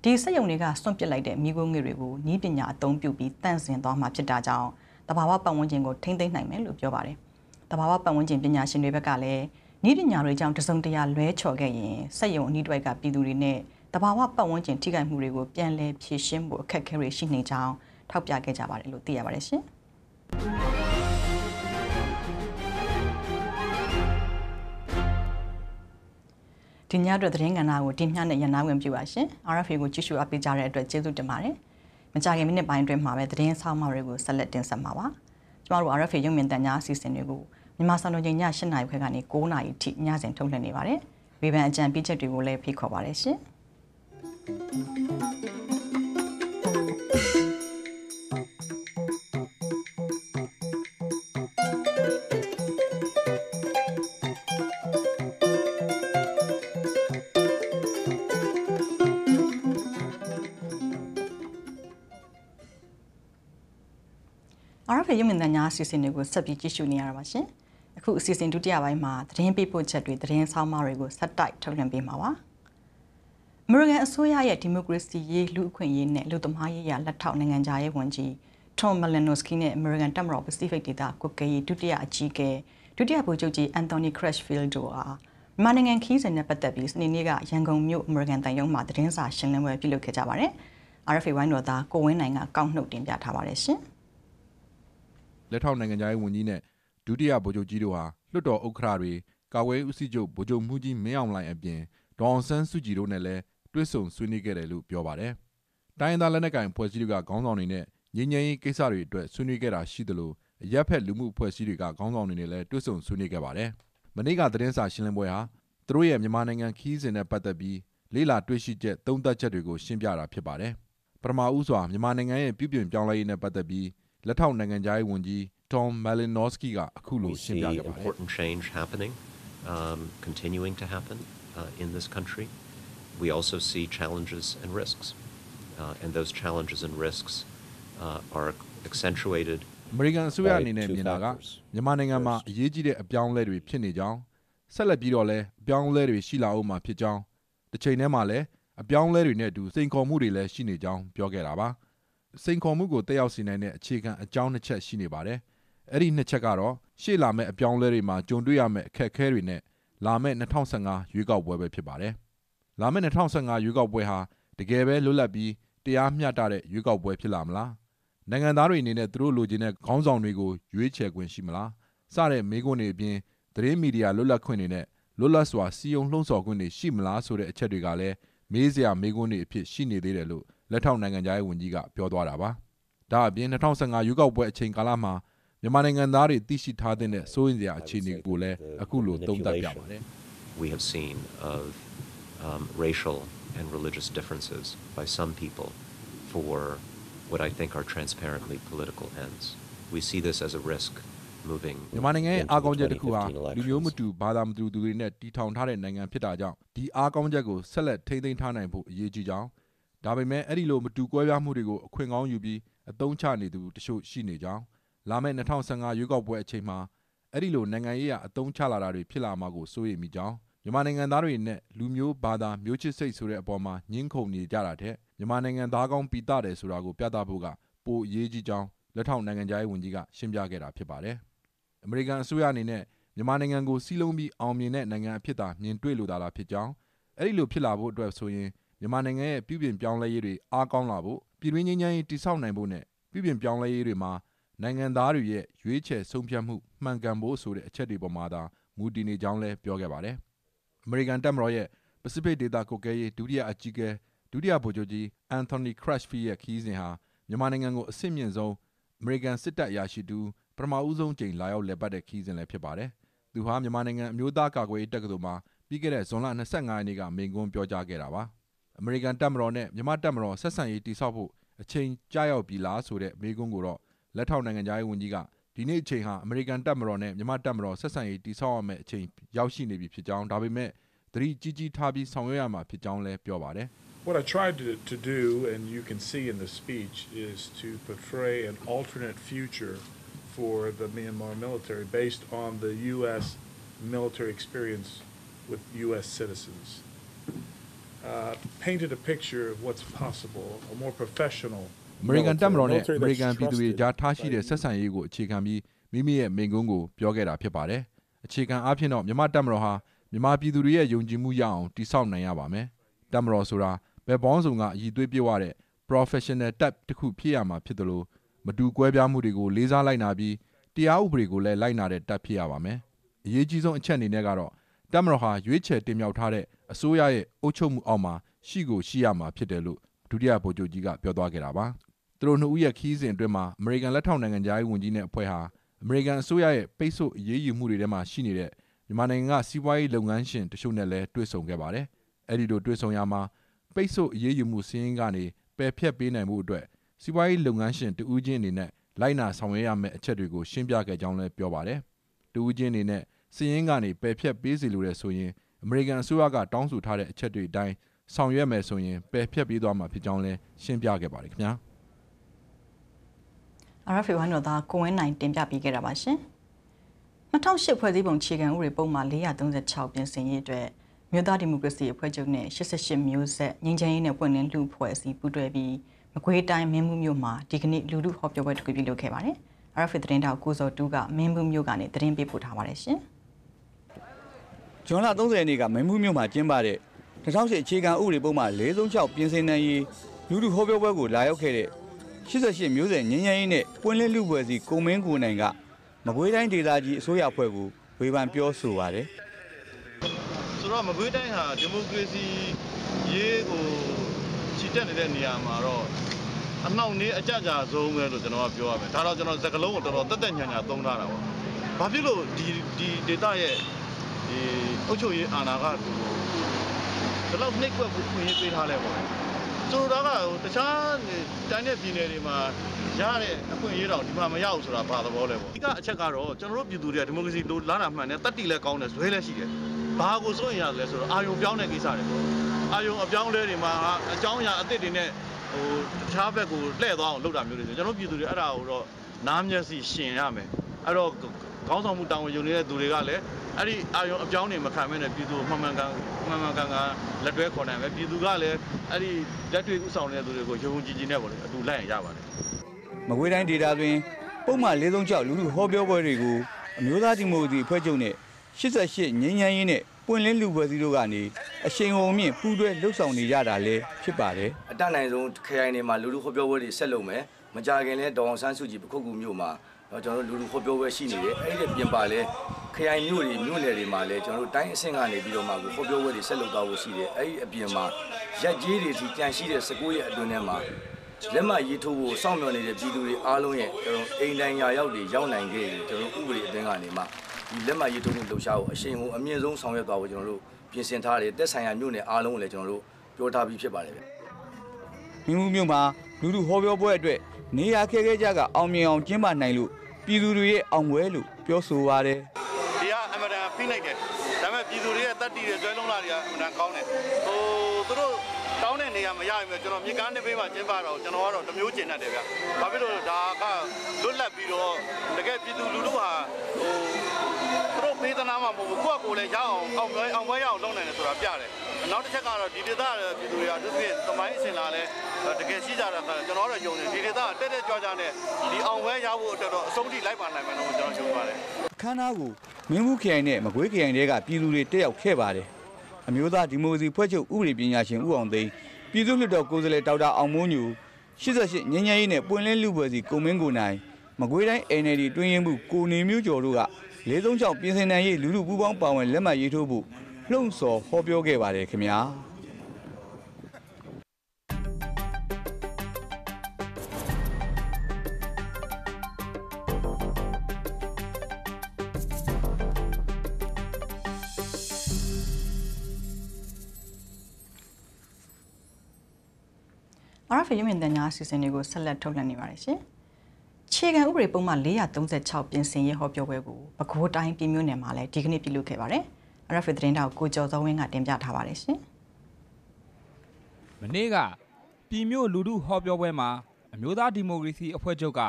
ဒီစက်ရုံတွေကစွန့်ပစ်လိုက်တဲ့မိခိုးငွေတွေကိုဤပညာအသုံးပြုပြီးတန့်စင်သွားမှာဖြစ်တာကြောင့် တဘာဝပတ်ဝန်းကျင်ကိုထိမ့်သိမ်းနိုင်မယ်လို့ပြောပါတယ်။တဘာဝပတ်ဝန်းကျင်ပညာရှင်တွေဘက်ကလည်းဤပညာတွေကြောင့်တစုံတရာလွဲချော်ခဲ့ရင်စက်ရုံအနီးတစ်ဝိုက်ကပြည်သူတွေနဲ့တဘာဝပတ်ဝန်းကျင်ထိခိုက်မှုတွေကိုပြန်လည်ဖြေရှင်းဖို့အခက်အခဲတွေရှိနေကြောင်းထောက်ပြခဲ့ကြပါတယ်လို့သိရပါတယ်ရှင်။ဒီညအတွက်သတင်းကဏ္ဍကိုတင်ပြနဲ့ရန်နာဝင်ပြပါရှင်။ RFA ကိုကြည့်ရှုအားပေးကြတဲ့အတွက်ကျေးဇူးတင်ပါတယ်။ မကြခင်မိနစ်ပိုင်းအတွင်းမှာပဲသတင်းဆောင်မတွေကိုဆက်လက်တင်ဆက်မှာပါ။ကျမတို့ RFA ရုပ်မြင်သံကြားအစီအစဉ်တွေကိုမြန်မာစံတော်ချိန်ည8:00နာရီခွဲကနေ9:00နာရီထိညစဉ်ထုတ်လွှင့်နေပါတယ်။ဝေဖန်အကြံပေးချက်တွေကိုလည်းဖိတ်ခေါ်ပါတယ်ရှင်။ RFA ရုပ်မြင်သံကြားအစီအစဉ်တွေကိုဆက်ပြီးကြည့်ရှုနေရတာပါရှင်။အခုအစီအစဉ်ဒုတိယပိုင်းမှာသတင်းပေးပို့ချက်တွေသတင်းဆောင်မတွေကိုဆက်တိုက်ထုတ်လွှင့်ပေးမှာပါ။ American အစိုးရရဲ့ဒီမိုကရေစီရေးလူအခွင့်အရေးနဲ့လူသမားရေးရာလက်ထောက်နိုင်ငံသားရေးဝန်ကြီး Tom Malinowski နဲ့ American တပ်မတော် Pacific ဒေသကွက်ကရေးဒုတိယအကြီးအကဲဒုတိယဗိုလ်ချုပ်ကြီး Anthony Crutchfield တို့ဟာမြန်မာနိုင်ငံခီးစဉ်နဲ့ပတ်သက်ပြီးစနေနေ့ကရန်ကုန်မြို့ American တန်ရုံးမှာသတင်းစာရှင်းလင်းပွဲပြုလုပ်ခဲ့ကြပါတယ်။ RFA ဝိုင်းတော်သားကိုဝင်းနိုင်ကကောက်နှုတ်တင်ပြထားပါတယ်ရှင်။
လက်ထောက်နိုင်ငံသားရေးဝန်ကြီးနဲ့ ဒုတိယဗိုလ်ချုပ်ကြီးတို့ဟာ လွှတ်တော်ဥက္ကဋ္ဌတွေ ကာကွယ်ဦးစီးချုပ် ဗိုလ်ချုပ်မှုကြီး မင်းအောင်လှိုင်အပြင် ဒေါအောင်ဆန်းစုကြည်တို့နဲ့လည်း တွဲဆုံဆွေးနွေးခဲ့တယ်လို့ ပြောပါတယ်။တိုင်းရင်းသားလက်နက်ကိုင်ဖွဲ့စည်းတွေက ခေါင်းဆောင်တွေနဲ့ ငြိမ်းချမ်းရေးကိစ္စတွေအတွက် ဆွေးနွေးခဲ့တာရှိသလို အရက်ဖက်လူမှုအဖွဲ့အစည်းတွေက ခေါင်းဆောင်တွေနဲ့လည်း တွဲဆုံဆွေးနွေးခဲ့ပါတယ်။မနေ့က သတင်းစာရှင်းလင်းပွဲဟာ သူတို့ရဲ့ မြန်မာနိုင်ငံခီးစဉ်နဲ့ ပတ်သက်ပြီး လေးလာတွေ့ရှိချက် သုံးသပ်ချက်တွေကို ရှင်းပြတာဖြစ်ပါတယ်။ပထမဦးစွာ မြန်မာနိုင်ငံရဲ့ ပြုပြင်ပြောင်းလဲရေးနဲ့ ပတ်သက်ပြီး လက်ထောက်နိုင်ငံသားရေးဝန်ကြီး Tom Malinowski ကအခုလိုရှင်းပြခဲ့ပါတယ်
important change happening um, continuing to happen uh, in this country we also see challenges and risks uh, and those challenges and risks uh, are accentuated
အမေရိကန်အစိုးရအနေနဲ့မြင်တာကမြန်မာနိုင်ငံမှာအရေးကြီးတဲ့အပြောင်းအလဲတွေဖြစ်နေကြောင်းဆက်လက်ပြီးတော့လည်းအပြောင်းအလဲတွေရှိလာအောင်မှာဖြစ်ကြောင်းတစ်ချိန်တည်းမှာလည်းအပြောင်းအလဲတွေနဲ့အတူစိန်ခေါ်မှုတွေလည်းရှိနေကြောင်းပြောခဲ့တာပါ စိန်ခေါ်မှုကိုတက်ရောက်စေနိုင်တဲ့အခြေခံအကြောင်းတစ်ချက်ရှိနေပါတယ်အဲ့ဒီနှစ်ချက်ကတော့ရှေ့လာမယ့်အပြောင်းအလဲတွေမှာကြုံတွေ့ရမယ့်အခက်အခဲတွေနဲ့လာမယ့်2015ရွေးကောက်ပွဲပဲဖြစ်ပါတယ်။လာမယ့်2015ရွေးကောက်ပွဲဟာတကယ်ပဲလွတ်လပ်ပြီးတရားမျှတတဲ့ရွေးကောက်ပွဲဖြစ်လာမလား။နိုင်ငံသားတွေအနေနဲ့သူတို့လိုချင်တဲ့ခေါင်းဆောင်တွေကိုရွေးချယ်ခွင့်ရှိမလား။စတဲ့မေးခွန်းတွေအပြင်သတင်းမီဒီယာလွတ်လပ်ခွင့်တွေနဲ့လွတ်လပ်စွာစီယုံလှုံ့ဆော်ခွင့်တွေရှိမလားဆိုတဲ့အချက်တွေကလည်းမေးစရာမေးခွန်းတွေအဖြစ်ရှိနေသေးတယ်လို့ လက်ထောက်နိုင်ငံသားရေးဝန်ကြီးကပြောသွားတာပါ။ဒါအပြင်2015ရွေးကောက်ပွဲအချိန်ကာလမှာမြန်မာနိုင်ငံသားတွေသိရှိထားတဲ့စိုးရိမ်စရာအခြေအနေကိုလည်းအခုလိုသုံးသပ်ပြပါတယ်
we have seen of um, racial and religious differences by some people for what I think are transparently political ends. We see this as a risk moving
မြန်မာနိုင်ငံရဲ့အားကောင်းချက်တစ်ခုဟာလူမျိုးမတူဘာသာမတူသူတွေနဲ့တီထောင်ထားတဲ့နိုင်ငံဖြစ်တာကြောင့်ဒီအားကောင်းချက်ကိုဆက်လက်ထိန်းသိမ်းထားနိုင်ဖို့အရေးကြီးကြောင်း ဒါပေမဲ့အဲ့ဒီလိုမတူကွဲပြားမှုတွေကိုအခွင့်ကောင်းယူပြီးအသုံးချနေသူတချို့ရှိနေကြောင်းလာမယ့်2015ရွေးကောက်ပွဲအချိန်မှာအဲ့ဒီလိုနိုင်ငံရေးအသုံးချလာတာတွေဖြစ်လာမှာကိုစိုးရိမ်မိကြောင်းမြန်မာနိုင်ငံသားတွေနဲ့လူမျိုးဘာသာမျိုးချစ်စိတ်ဆိုတဲ့အပေါ်မှာညှင်းခုန်နေကြတာတဲ့မြန်မာနိုင်ငံသားကောင်းပိတာတယ်ဆိုတာကိုပြသဖို့ကပိုအရေးကြီးကြောင်းလက်ထောက်နိုင်ငံသားရေးဝန်ကြီးကရှင်းပြခဲ့တာဖြစ်ပါတယ်။အမေရိကန်အစိုးရအနေနဲ့မြန်မာနိုင်ငံကိုစီးလုံးပြီးအောင်မြင်တဲ့နိုင်ငံအဖြစ်သာမြင်တွေ့လိုတာလားဖြစ်ကြောင်းအဲ့ဒီလိုဖြစ်လာဖို့အတွက်ဆိုရင် မြန်မာနိုင်ငံရဲ့ပြည်ပြင်ပြောင်းလဲရေးတွေအားကောင်းလာဖို့ပြည်တွင်းငြိမ်းချမ်းရေးတည်ဆောက်နိုင်ဖို့နဲ့ပြည်ပြင်ပြောင်းလဲရေးတွေမှာနိုင်ငံသားတွေရဲ့ရွေးချယ်ဆုံးဖြတ်မှုမှန်ကန်ဖို့ဆိုတဲ့အချက်တွေပေါ်မှာသာမူတည်နေကြောင်းလည်းပြောခဲ့ပါတယ်။ American တပ်မတော်ရဲ့ Pacific ဒေသကိုကဲရေးဒုတိယအကြီးအကဲ ဒုတိယဗိုလ်ချုပ်ကြီး Anthony Crutchfield ရဲ့ခီးစဉ်ဟာ မြန်မာနိုင်ငံကို အဆင့်မြင့်ဆုံး American စစ်တပ်အရာရှိတူပထမဦးဆုံးချိန်လာရောက်လည်ပတ်တဲ့ခီးစဉ်လည်းဖြစ်ပါတယ်။သူဟာ မြန်မာနိုင်ငံ အမျိုးသားကာကွယ်ရေးတက္ကသိုလ်မှာ ပြီးခဲ့တဲ့ ဇွန်လ25ရက်နေ့က မိန့်ခွန်းပြောကြားခဲ့တာပါ။ American တပ်မတော်နဲ့မြန်မာတပ်မတော်ဆက်ဆံရေးတိစောက်ဖို့အချိန်ကြာရောက်ပြီလားဆိုတဲ့မေးခွန်းကိုတော့လက်ထောက်နိုင်ငံသားရေးဝန်ကြီးကဒီဒီနေ့အချိန်ဟာအမေရိကန်တပ်မတော်နဲ့မြန်မာတပ်မတော်ဆက်ဆံရေးတည်ဆောက်ရမယ့်အချိန်ရောက်ရှိနေပြီဖြစ်ကြောင်းဒါပေမဲ့သတိကြီးကြီးထားပြီးဆောင်ရွက်ရမှာဖြစ်ကြောင်းလည်းပြောပါတယ်
What I tried to, to do, and you can see in the speech, is to portray an alternate future for the Myanmar military based on the U.S. military experience with U.S. citizens. Uh, painted a picture of what's possible, a more professional
အမေရိကန်တပ်မတော်နဲ့
military
အမေရိကန်
that's
ပြည်သူတွေ
trusted
ကြားထားရှိတဲ့
by
ဆက်ဆံရေးကိုအခြေခံပြီးမိမိရဲ့မိန့်ခွန်းကိုပြောခဲ့တာဖြစ်ပါတယ်။အခြေခံအားဖြင့်တော့မြန်မာတပ်မတော်ဟာမြန်မာပြည်သူတွေရဲ့ယုံကြည်မှုရအောင်တည်ဆောက်နိုင်ရပါမယ်။တပ်မတော်ဆိုတာဘယ်ပေါင်းစုံကအည်သွေးပြည့်ဝတဲ့ professional တပ်တစ်ခုဖြစ်ရမှာဖြစ်တယ်လို့မတူကွဲပြားမှုတွေကိုလေးစားလိုက်နာပြီးတရားဥပဒေကိုလည်းလိုက်နာတဲ့တပ်ဖြစ်ရပါမယ်။အရေးကြီးဆုံးအချက်အနေနဲ့ကတော့တပ်မတော်ဟာရွေးချယ်တင်မြှောက်ထားတဲ့ အစိုးရရဲ့အုပ်ချုပ်မှုအောက်မှာရှိကိုရှိရမှာဖြစ်တယ်လို့ဒုတိယဗိုလ်ချုပ်ကြီးကပြောသွားခဲ့တာပါ။သူတို့နှစ်ဦးရဲ့ခီးစဉ်အတွင်းမှာအမေရိကန်လက်ထောက်နိုင်ငံသားရေးဝန်ကြီးနဲ့အဖွဲ့ဟာအမေရိကန်အစိုးရရဲ့ပိတ်ဆို့အရေးယူမှုတွေထဲမှာရှိနေတဲ့မြန်မာနိုင်ငံကစီးပွားရေးလုပ်ငန်းရှင်တချို့နဲ့လည်းတွေ့ဆုံခဲ့ပါတယ်။အဲဒီလိုတွေ့ဆုံရမှာပိတ်ဆို့အရေးယူမှုစည်းရင်းကနေပယ်ဖျက်ပေးနိုင်မှုအတွက်စီးပွားရေးလုပ်ငန်းရှင်တဦးချင်းအနေနဲ့လိုက်နာဆောင်ရွက်ရမယ့်အချက်တွေကိုရှင်းပြခဲ့ကြောင်းလည်းပြောပါတယ်။တဦးချင်းအနေနဲ့စည်ရင်းကနေပယ်ဖျက်ပေးစီလိုတဲ့ဆိုရင် အမေရိကန်အစိုးရကတောင်းဆိုထားတဲ့အချက်တွေအတိုင်းဆောင်ရွက်မယ်ဆိုရင်ပယ်ဖျက်ပေးသွားမှာဖြစ်ကြောင်းလည်းရှင်းပြခဲ့ပါတယ်ခင်ဗျာ
RFA ဝိုင်းတော်သားကိုဝင်းနိုင်တင်ပြပေးခဲ့တာပါရှင်2008ဖွဲ့စည်းပုံခြေခံဥပဒေပုံမှာ436ပြင်ဆင်ရေးအတွက်မြို့သားဒီမိုကရေစီအဖွဲ့ချုပ်နဲ့88မျိုးဆက်ငြိမ်းချမ်းရေးနဲ့ပွင့်လင်းလူဖွဲ့စည်းပူးတွဲပြီးမကွေးတိုင်းမင်းဘူးမြို့မှာဒီကနေ့လူလူဟောပြောပွဲတစ်ခုပြုလုပ်ခဲ့ပါတယ် RFA သတင်းတောက်ကိုစောတူးကမင်းဘူးမြို့ကနေသတင်းပေးပို့ထားပါတယ်ရှင်
ဂျွန်လ30ရက်နေ့ကမင်းမှုမြို့မှာကျင်းပတဲ့2008အခြေခံဥပဒေပုံမှ436ပြင်ဆင်နိုင်ရေးလူလူဟောပြောပွဲကိုလာရောက်ခဲ့တဲ့88မျိုးဆက်ငင်းငယ်ရေးနဲ့ပွင့်လင်းလူပွဲစီကိုမင်းကိုနိုင်ကမကွေးတိုင်းဒေသကြီးအစိုးရအဖွဲ့ကိုဝေဖန်ပြောဆိုပါတယ်
ဆိုတော့မကွေးတိုင်းဟာဒီမိုကရေစီရေးကိုချီတက်နေတဲ့နေရာမှာတော့အနှောင့်နှေးအကြကြဆုံးပဲလို့ကျွန်တော်ကပြောရမယ်ဒါတော့ကျွန်တော်စကလုံးကိုတော်တော်တက်တက်ညာညာသုံးထားတာပေါ့ဘာဖြစ်လို့ဒီဒီဒေတာရဲ့ ဒီအုပ်ချုပ်ရေးအာဏာကဒီလောက်နှိပ်ကွက်ဖို့ခွင့်ရေးပေးထားလဲပေါ့ဆိုတော့ကတခြားတိုင်းတဲ့ပြည်နယ်တွေမှာရတဲ့အခွင့်အရေးတော့ဒီမှာမရဘူးဆိုတာဘာသဘောလဲပေါ့အဓိကအချက်ကတော့ကျွန်တော်တို့ပြည်သူတွေကဒီမိုကရေစီလိုလားတာမှန်တယ်တတ်တည်လဲကောင်းတယ်ဇွဲလဲရှိတယ်ဘာကိုစိုးရင်ရတယ်လဲဆိုတော့အာယုံပြောင်းတဲ့ကိစ္စတွေပေါ့အာယုံအပြောင်းလဲတွေမှာအကြောင်းအရာအသစ်တွေနဲ့ဟိုတခြားဘက်ကိုလှည့်သွားအောင်လုပ်တာမျိုးတွေဆိုကျွန်တော်ပြည်သူတွေအဲ့ဒါကိုတော့နားမျက်စိရှင်ရမယ်အဲ့တော့ ခေါင်းဆောင်မှုတာဝန်ယူနေတဲ့သူတွေကလည်းအဲ့ဒီအာယုံအပြောင်းတွေမခံမဲနဲ့ပြည်သူမှန်မှန်ကန်မှန်မှန်ကန်ကန်လက်တွဲခေါ်နိုင်မယ်ပြည်သူကလည်းအဲ့ဒီလက်တွေ့ဥဆောင်နေတဲ့သူတွေကိုယုံကြည်ကြည်နဲ့ပေါ့လေအတူလိုက်ရင်ရပါတယ်
မကွေးတိုင်းဒေသတွင်ပုံမှန်436လူလူဟောပြောပွဲတွေကိုအမျိုးသားဒီမိုကရေစီအဖွဲ့ချုပ်နဲ့88ငင်းငယ်ရေးနဲ့ပွင့်လင်းလူပွဲစီတို့ကနေအရှိန်ဟုန်မြင့်ပူးတွဲလှုပ်ဆောင်နေကြတာလည်းဖြစ်ပါတယ်
အတတ်နိုင်ဆုံးခရိုင်တွေမှာလူလူခေါ်ပြောပွဲတွေဆက်လုပ်မယ်မကြခင်လဲဒေါအောင်ဆန်းစုကြည်ပခုတ်ကူမြို့မှာတော့ ကျွန်တော်တို့လူလူခေါ်ပြောပွဲရှိနေတယ်အဲ့ဒီပြင်ပါလဲခရိုင်မြို့တွေမြို့နယ်တွေမှာလဲကျွန်တော်တို့တိုင်းအဆင့်ကနေပြီးတော့မှခေါ်ပြောပွဲတွေဆက်လုပ်သွားဖို့ရှိတယ်အဲ့ဒီအပြင်မှာရက်ကြီးတွေထိကြန့်ရှိတဲ့19ရက်အတွင်းထဲမှာလက်မရေးထိုးဖို့စောင့်မျှော်နေတဲ့ပြည်သူတွေအားလုံးရဲ့ကျွန်တော်အိမ်တိုင်းရာရောက်တွေရောက်နိုင်ခဲ့ရင်ကျွန်တော်တို့ဥပဒေအတွင်းကနေမှဒီလက်မရေးထိုးမှုလှုပ်ရှားဖို့အရှိန်ဟုန်အမြင့်ဆုံးဆောင်ရွက်သွားဖို့ကျွန်တော်တို့ပြင်ဆင်ထားတယ်တက်ဆိုင်ရာမြို့နယ်အားလုံးကိုလည်းကျွန်တော်တို့ပြောထားပြီးဖြစ်ပါတယ်ဗျ
မိမှုမြို့မှာလူလူဟောပြောပွဲအတွက် နေရာခဲခဲကြကအောင်မြင်အောင်ကျင်းပနိုင်လို့ပြည်သူတွေရဲ့အောင်ပွဲလို့ပြောဆိုပါတယ်
ဒီကအမတန်ဖိလိုက်တယ်ဒါပေမဲ့ပြည်သူတွေရဲ့တတ်တည်တဲ့ကျွဲလုံးလာတွေကအမတန်ကောင်းတယ်ဟိုသူတို့တောင်းတဲ့နေရာမရရင်ကျွန်တော်မြေကမ်းတစ်ပေးမှာကျင်းပတော့ကျွန်တော်ကတော့တမျိုးကျင်တတ်တယ်ဗျဘာဖြစ်လို့ဒါကလွတ်လပ်ပြီးတော့တကယ်ပြည်သူလူထုဟာဟိုသူတို့ ပေးသနာမှာမဟုတ်ဘူးကိုယ့်ကိုယ်လည်းရအောင်အောင်ပွဲအောင်ပွဲရအောင်လုပ်နိုင်တယ်ဆိုတာပြတယ်နောက်တစ်ချက်ကတော့ဒီဒေသပြည်သူတွေအထူးသဖြင့်သမိုင်းအစဉ်လာလဲတကယ်ရှိကြတာကကျွန်တော်တို့ယုံတယ်ဒီဒေသတက်တက်ကြွကြွနဲ့ဒီအောင်ပွဲရဖို့အတွက်တော့အဆုံးထိလိုက်ပါနိုင်မယ်လို့ကျွန်တော်ယုံပါတယ်
အခမ်းအနားကိုမင်းမှုခရိုင်နဲ့မကွေးခရိုင်တွေကပြည်သူတွေတက်ရောက်ခဲ့ပါတယ်အမျိုးသားဒီမိုကရေစီဖွဲ့ချုပ်ဥပဒေပညာရှင်ဦးအောင်သိန်းပြည်သူ့လွှတ်တော်ကိုယ်စားလှယ်ဒေါက်တာအောင်မိုးညူ88ငញ្ញရေးနဲ့ပွင့်လင်းလူပွဲစီကိုမင်းကိုနိုင်မကွေးတိုင်း NLD တွင်းရင်မှုကိုနေမျိုးကျော်တို့က 436ပြင်ဆင်နိုင်ရေးလူလူပူးပေါင်းပါဝင်လက်မှတ်ရေးထိုးဖို့လှုံ့ဆော်ဟောပြောခဲ့ပါတယ်ခင်ဗျာ
RFA ရုံမြင့်တန်ညာအစီအစဉ်တွေကိုဆက်လက်ထုတ်လွှင့်နေပါတယ်ရှင် ခြေခံဥပဒေပုံမှန်436ပြင်ဆင်ရေးဟောပြောပွဲကိုပဲခူးတိုင်းပြည်မြို့နယ်မှာလည်းဒီကနေ့ပြုလုပ်ခဲ့ပါတယ်။ RFA သတင်းတောက်ကိုကျော်စောဝင်းကတင်ပြထားပါတယ်ရှင်။
မနေ့ကပြည်မြို့လူထုဟောပြောပွဲမှာအမျိုးသားဒီမိုကရေစီအဖွဲ့ချုပ်က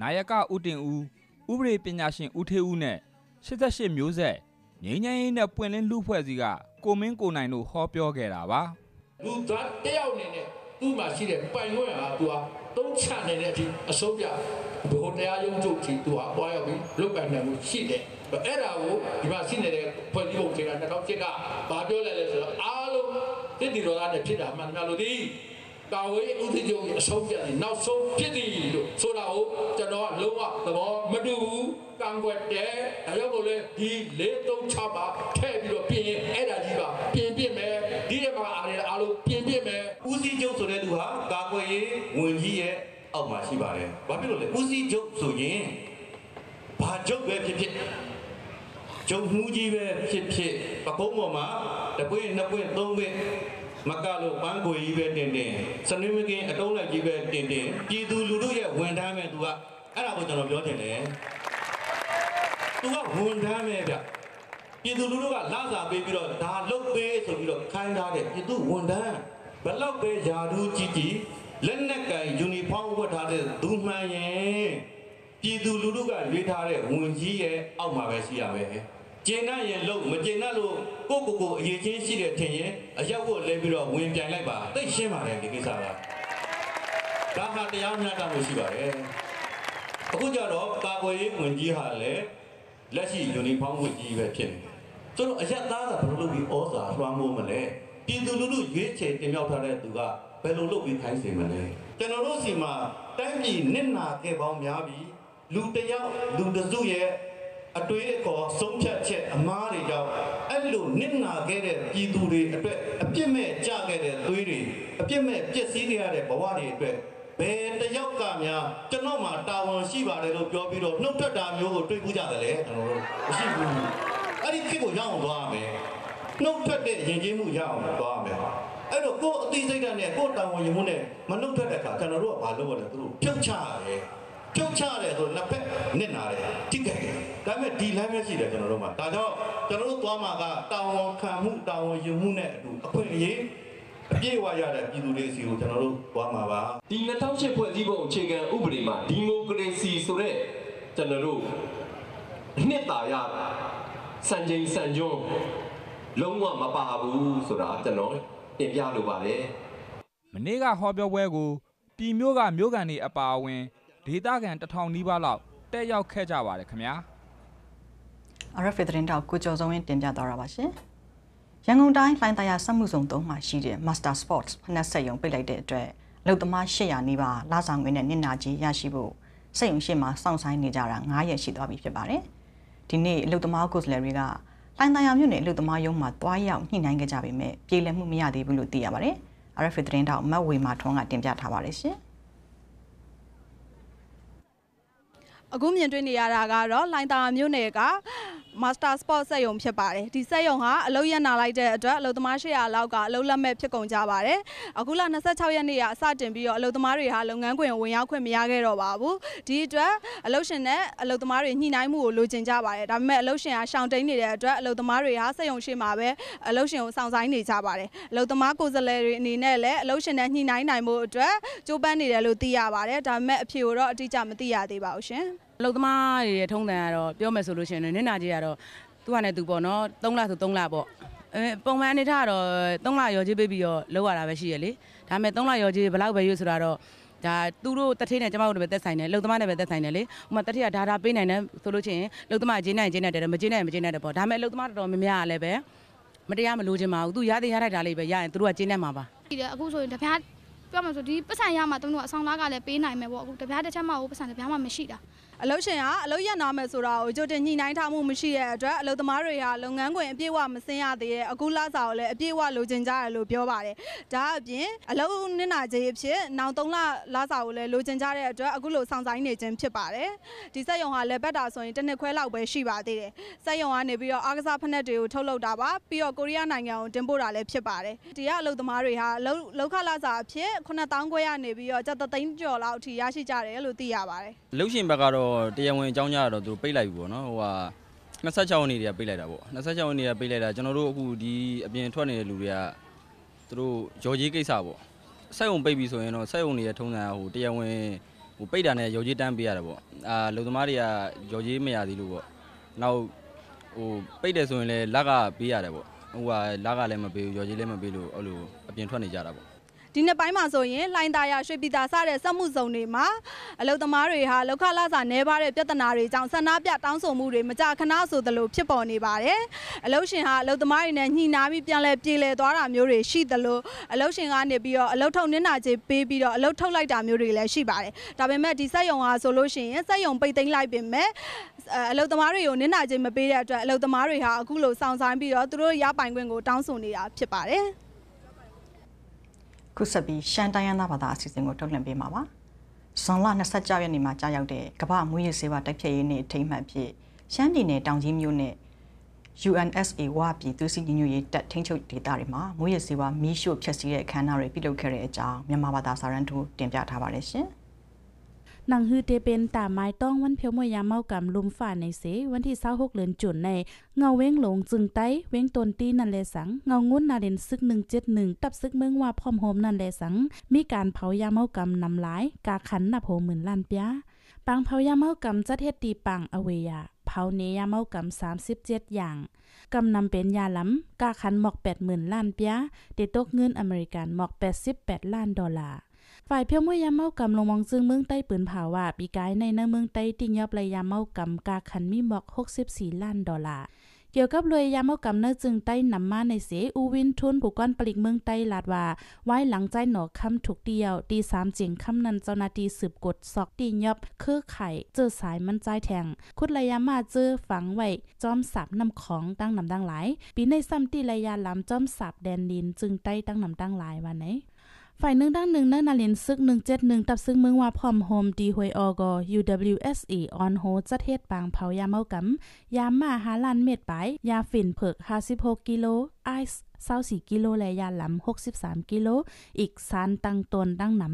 နာယကဦးတင်ဦးဥပဒေပညာရှင်ဦးထေးဦးနဲ့88မျိုးဆက်ငိမ့်ငိမ့်ရေးနဲ့ပွင့်လင်းလူဖွဲ့စည်းကကိုမင်းကိုနိုင်တို့ဟောပြောခဲ့တာပါ
လူသားတယောက်အနေနဲ့သူ့မှာရှိတဲ့ပိုင်ခွင့်ဟာသူဟာသုံးချနေတဲ့အထိအစိုးရ ဘုံတရားရုံးချုပ်ကြီးသူဟာပွားရောက်ပြီးလုတ်ပိုင်နိုင်မှုရှိတယ်အဲ့ဒါကိုဒီမှာရှိနေတဲ့ဖွဲ့စည်းပုံခြေက2007ကဘာပြောလဲလဲဆိုတော့အားလုံးတည်တည်တော်သားနဲ့ဖြစ်တာမှန်တယ်လို့ဒီကာဝေးဥသိချုပ်ရဲ့အဆုံးဖြတ်နေနောက်ဆုံးဖြစ်သည်လို့ဆိုတာကိုကျွန်တော်ကလုံးဝသဘောမတူဘူးကံွက်တယ်ဒါကြောင့်မို့လဲဒီ436ပါထည့်ပြီးတော့ပြင်ရင်အဲ့ဒါကြီးပါပြင်ပြစ်မယ်ဒီထဲမှာအားရအားလုံးပြင်ပြစ်မယ်
ဦးစီးချုပ်ဆိုတဲ့သူဟာကာကွယ်ရေးဝန်ကြီးရဲ့ အောက်မှာရှိပါတယ်။ဘာဖြစ်လို့လဲဦးစီးချုပ်ဆိုရင်ဘာချုပ်ပဲဖြစ်ဖြစ်ကျုံမှုကြီးပဲဖြစ်ဖြစ်ပကုံးပေါ်မှာတပွင့်နှစ်ပွင့်သုံးပွင့်မကလို့ပန်းကိုကြီးပဲတင်တင်စနစ်မကင်းအတုံးလိုက်ကြီးပဲတင်တင်ပြည်သူလူထုရဲ့ဝန်ထမ်းပဲသူကအဲ့ဒါကိုကျွန်တော်ပြောချင်တယ်သူကဝန်ထမ်းပဲဗျပြည်သူလူထုကလာစာပေးပြီးတော့ဒါလုတ်ပေးဆိုပြီးတော့ခိုင်းထားတဲ့ပြည်သူဝန်ထမ်းဘလောက်ပဲယာဒူးကြီးကြီး လက်နက်ကင်ယူနီဖောင်းဝတ်ထားတဲ့သူမှန်ရင်ပြည်သူလူထုကရွေးထားတဲ့ဝန်ကြီးရဲ့အောက်မှာပဲရှိရမယ်ကျင်းနဲ့ရင်လို့မကျင်းနဲ့လို့ကိုကိုကိုအရေးချင်းရှိတဲ့ထင်ရင်အရောက်ကိုလဲပြီးတော့ဝင်ပြိုင်လိုက်ပါသိရှင်းပါတယ်ဒီကိစ္စကဒါမှတရားမျှတမှုရှိပါတယ်အခုကြတော့ကာကွယ်ရေးဝန်ကြီးဟာလည်းလက်ရှိယူနီဖောင်းဝတ်ကြီးပဲဖြစ်နေတယ်ဆိုတော့အရက်သားကဘယ်လိုလုပ်ပြီးဩဇာလွှမ်းမိုးမလဲပြည်သူလူထုရွေးချယ်တင်မြှောက်ထားတဲ့သူက ဘယ်လိုလုပ်ပြီးခိုင်းစေမလဲကျွန်တော်တို့စီမှာတိုင်းပြည်နစ်နာခဲ့ပေါင်းများပြီးလူတယောက်လူတစုရဲ့အတွေးအခေါ်ဆုံးဖြတ်ချက်အမားတွေကြောင့်အဲ့လိုနစ်နာခဲ့တဲ့ပြည်သူတွေအတွက်အပြစ်မဲ့ကြခဲ့တဲ့သွေးတွေအပြစ်မဲ့ပျက်စီးခဲ့ရတဲ့ဘဝတွေအတွက်ဘယ်တယောက်ကများကျွန်တော်မှာတာဝန်ရှိပါတယ်လို့ပြောပြီးတော့နှုတ်ထွက်တာမျိုးကိုတွေးပူးကြတယ်လေကျွန်တော်တို့မရှိဘူးအဲ့ဒီခေတ်ကိုရအောင်သွားမယ်နှုတ်ထွက်တဲ့ယဉ်ကျေးမှုရအောင်သွားမယ် အဲ့တော့ကိုယ်အသိစိတ်ဓာတ်နဲ့ကိုယ်တာဝန်ယူမှုနဲ့မနှုတ်ထွက်တဲ့အခါကျွန်တော်တို့ကဘာလုပ်ရလဲသူတို့ပြုတ်ချရတယ်ပြုတ်ချတယ်ဆိုနှစ်ဖက်နစ်နာတယ်ထိကြိုက်တယ်ဒါပေမဲ့ဒီ line ပဲရှိတယ်ကျွန်တော်တို့မှာဒါကြောင့်ကျွန်တော်တို့သွားမှာကတာဝန်ခံမှုတာဝန်ယူမှုနဲ့အတူအခွင့်အရေးအပြည့်အဝရတဲ့ပြည်သူတွေစီကိုကျွန်တော်တို့သွားမှာပါ
ဒီ2008ဖွဲ့စည်းပုံအခြေခံဥပဒေမှာဒီမိုကရေစီဆိုတဲ့ကျွန်တော်တို့အနှစ်သာရစံချိန်စံညွန်းလုံးဝမပါဘူးဆိုတာကျွန်တော် တင်ပြလိုပါတယ်
မနေ့ကဟောပြောပွဲကိုပြည်မြို့ကမြို့ကန်တွေအပါအဝင်ဒေသခံတထောင်နီးပါးလောက်တက်ရောက်ခဲ့ကြပါတယ်ခင်ဗျာ
RFA သတင်းတောက်ကိုကျော်စုံဝင်းတင်ပြသွားတာပါရှင်။ရန်ကုန်တိုင်းလိုင်းတရာစက်မှုဇုံ3မှာရှိတဲ့ Master Sports ဖနက်ဆက်ယုံပိတ်လိုက်တဲ့အတွက်လုံသမား800နီးပါးလာဆောင်ငွေနဲ့နစ်နာကြီးရရှိဖို့စက်ယုံရှိမှစောင့်ဆိုင်နေကြတာ9ရက်ရှိသွားပြီဖြစ်ပါတယ်။ဒီနေ့လုံသမားကိုယ်စားလှယ်တွေကလို င်းတရာမြို့နယ်လုံသမားရုံးမှာတွားရောက်ညှိနှိုင်းခဲ့ကြပေမဲ့ပြေလည်မှုမရသေးဘူးလို့သိရပါတယ်။ RFA သတင်းတောက်မတ်ဝေမာထွန်းကတင်ပြထားပါတယ်ရှင်။
အခုမြင်တွေ့နေရတာကတော့လိုင်းတာမြို့နယ်က Master Sport စက်ရုံဖြစ်ပါတယ်ဒီစက်ရုံဟာအလုတ်ရနာလိုက်တဲ့အတွက်အလုတ်သမား800လောက်ကအလုတ်လက်မဲ့ဖြစ်ကုန်ကြပါတယ်အခုလ26ရက်နေ့ကအစတင်ပြီးတော့အလုတ်သမားတွေဟာလုပ်ငန်းခွင်ဝင်ရောက်ခွင့်မရခဲ့တော့ပါဘူးဒီအတွက်အလုတ်ရှင်နဲ့အလုတ်သမားတွေညှိနှိုင်းမှုကိုလိုချင်ကြပါတယ်ဒါပေမဲ့အလုတ်ရှင်ကရှောင်တိန်နေတဲ့အတွက်အလုတ်သမားတွေဟာစက်ရုံရှိမှာပဲအလုတ်ရှင်ကိုစောင့်ဆိုင်နေကြပါတယ်အလုတ်သမားကိုယ်စားလှယ်တွေအနေနဲ့လည်းအလုတ်ရှင်နဲ့ညှိနှိုင်းနိုင်မှုအတွက်ကြိုးပမ်းနေတယ်လို့သိရပါတယ်ဒါပေမဲ့အဖြေကိုတော့အတိအကျမသိရသေးပါဘူးရှင်
အလုပ်သမားတွေရဲ့ထုံးတန်ကတော့ပြောမယ်ဆိုလို့ရှိရင်နင့်နာကြီးကတော့သူ့ဟာနဲ့သူပေါ့နော်3လဆို3လပေါ့အဲပုံမှန်အနေထားကတော့3လရော်ကြီးပေးပြီးတော့လောက်ရတာပဲရှိရလေဒါပေမဲ့3လရော်ကြီးဘယ်လောက်ပဲရွဆိုတာတော့ဒါသူတို့တထေးနဲ့ကျမတို့လည်းပဲသက်ဆိုင်တယ်လုံသမားနဲ့ပဲသက်ဆိုင်တယ်လေဥပမာတထေးကဒါဒါပေးနိုင်တယ်ဆိုလို့ချင်းလုံသမားဂျင်းနိုင်ဂျင်းနိုင်တယ်မဂျင်းနိုင်မဂျင်းနိုင်တယ်ပေါ့ဒါပေမဲ့လုံသမားတော်တော်များများကလည်းပဲမတရားမလို့ချင်ပါဘူးသူရတဲ့ရထိုက်တာလေးပဲရရင်သူတို့ကဂျင်းနိုင်မှာပါ
ဒီလေအခုဆိုရင်တပြားပြောမှဆိုဒီပတ်စံရမှာတုံးတော့အဆောင်သားကလည်းပေးနိုင်မယ်ပေါ့အခုတပြားတစ်ချက်မှဟိုပတ်စံတပြားမှမရှိတာ
အလုပ်ရှင်ကအလုပ်ရက်နာမယ်ဆိုတာကိုကြိုတင်ညှိနှိုင်းထားမှုမရှိတဲ့အတွက်အလုပ်သမားတွေဟာလုပ်ငန်းခွင်အပြည့်အဝမစင်းရသေးတဲ့အခုလစာကိုလည်းအပြည့်အဝလိုချင်ကြတယ်လို့ပြောပါတယ်ဒါအပြင်အလုပ်နစ်နာကြေးအဖြစ်နောက်3လလစာကိုလည်းလိုချင်ကြတဲ့အတွက်အခုလိုဆောင်ဆိုင်နေခြင်းဖြစ်ပါတယ်ဒီစက်ရုံဟာလည်းဘက်တာဆိုရင်တစ်နှစ်ခွဲလောက်ပဲရှိပါသေးတယ်စက်ရုံကနေပြီးတော့အားကစားဖက်နှက်တွေကိုထုတ်လုပ်တာပါပြီးတော့ကိုရီးယားနိုင်ငံကိုတင်ပို့တာလည်းဖြစ်ပါတယ်ဒီကအလုပ်သမားတွေဟာလောက်ခလာစာအဖြစ်9000ခွဲရနေပြီးတော့ကျပ်သိန်းကျော်လောက်အထိရရှိကြတယ်လို့သိရပါတယ်
လှုပ်ရှင်ဘက်ကတော့တရားဝင်အကြောင်းကြားတော့သူပိတ်လိုက်ပြီပေါ့နော်ဟိုဟာ26ရက်နေ့တည်းကပိတ်လိုက်တာပေါ့26ရက်နေ့ကပိတ်လိုက်တာကျွန်တော်တို့အခုဒီအပြင်ထွက်နေတဲ့လူတွေကသူတို့ရော်ကြီးကိစ္စပေါ့ဆက်ုံပိတ်ပြီဆိုရင်တော့ဆက်ုံနေတဲ့ထုံးစံဟိုတရားဝင်ဟိုပိတ်တာနဲ့ရော်ကြီးတန်းပေးရတယ်ပေါ့အာလူသမားတွေကရော်ကြီးမရသေးလို့ပေါ့နောက်ဟိုပိတ်တယ်ဆိုရင်လည်းလက်ကပေးရတယ်ပေါ့ဟိုဟာလက်ကလည်းမပေးဘူးရော်ကြီးလည်းမပေးလို့အဲ့လိုအပြင်ထွက်နေကြတာပေါ့
ဒီနှစ်ပိုင်းမှာဆိုရင်လှိုင်းသားရရွှေပြည်သာစတဲ့စက်မှုဇုံတွေမှာအလုပ်သမားတွေဟာလောက်ခလာစာနေပါတဲ့ပြဿနာတွေကြောင့်ဆန္ဒပြတောင်းဆိုမှုတွေမကြခဏဆိုသလိုဖြစ်ပေါ်နေပါတယ်။အလုပ်ရှင်ဟာအလုပ်သမားတွေနဲ့ညှိနှိုင်းပြီးပြန်လဲပြေလည်သွားတာမျိုးတွေရှိသလိုအလုပ်ရှင်ကနေပြီးတော့အလုပ်ထုတ်နစ်နာကြေးပေးပြီးတော့အလုပ်ထုတ်လိုက်တာမျိုးတွေလည်းရှိပါတယ်။ဒါပေမဲ့ဒီစက်ယုံဟာဆိုလို့ရှိရင်စက်ယုံပိတ်သိမ်းလိုက်ပင်မဲ့အလုပ်သမားတွေကိုနစ်နာကြေးမပေးတဲ့အတွက်အလုပ်သမားတွေဟာအခုလိုစောင့်ဆိုင်ပြီးတော့သူတို့ရပိုင်ခွင့်ကိုတောင်းဆိုနေတာဖြစ်ပါတယ်။
ခုဆက်ပြီးရှမ်းတိုင်းရင်းသားဘာသာအစီအစဉ်ကိုထုတ်လွှင့်ပေးမှာပါ။ဇွန်လ26ရက်နေ့မှာကြာရောက်တဲ့ကမ္ဘာမွေးရေစေဝါတိုက်ဖျက်ရေးနေ့အထိမ်းအမှတ်ဖြစ်ရှမ်းပြည်နယ်တောင်ကြီးမြို့နယ် UNSA ဝါပြည်သူစီညီညွတ်ရေးတပ်ထိန်းချုပ်ဒေသတွေမှာမွေးရေစေဝါမီးရှို့ဖျက်ဆီးတဲ့အခမ်းအနားတွေပြုလုပ်ခဲ့တဲ့အကြောင်းမြန်မာဘာသာစာရန်ထိုးတင်ပြထားပါတယ်ရှင်။
นังฮือเตเป็นตาไม้ต้องวันเพียวมวยยามเมากำลุมฝ่าในเส วันที่26เดือนจุนในเงาเว้งหลงจึงไต้เว้งตนตีนันแลสังเงางุ้นนาเดนซึก171ตับซึกเมืองว่าพร้อมโฮมนันแลสัง มีการเผายาเมากำนำหลาย กาขันนับโหมื่นล้านปียปังเผายาเมากำจัดเฮ็ดตีปังอเวยาเผาเนยาเมากำ37 อย่างกำนำเป็นยาล้ำกาขันหมอก 80,000 ล้านปียเดตกเงินอเมริกันหมอก 88 ล้านดอลลาร์ ฝ่ายเพียวมวยยามเมากำลงมองซึ่งเมืองใต้ปืนเผาว่าปีกายในในเมืองใต้ติงยอบเลยยามเมากำกาขันมีหมอก 64 ล้านดอลลาร์เกี่ยวกับรวยยามเมากำเนื้อจึงใต้นำมาในเสอูวินทุนผู้ก้อนปลิกเมืองใต้ลาดว่าไว้หลังใจหนอคำถูกเดียวตีสามเจียงคำนันเจ้านาทีสืบกดสอกตียอบคือไข่เจอสายมันใจแทง คุดระยะมาเจอฝังไว้จอมสับนำของตั้งนำดังหลาย ปีในซ้ำตีระยะลำจอมสับแดนดินจึงใต้ตั้งนำดังหลายวันไหน ฝ่ายหนึ่งด้านหนึ่งเนื้อนาลินซึก171ตับซึ่งเมืองว่าพร้อมโฮมดีหวยออกอ UWSE ออนโฮจัดเฮ็ดปางเผายาเมากำยามมาหาล้านเม็ดไปยาฝิ่นเผือก56กิโลไอซ์24กิโลและยาหลำ63กิโลอีกสารตั้งตนดังหน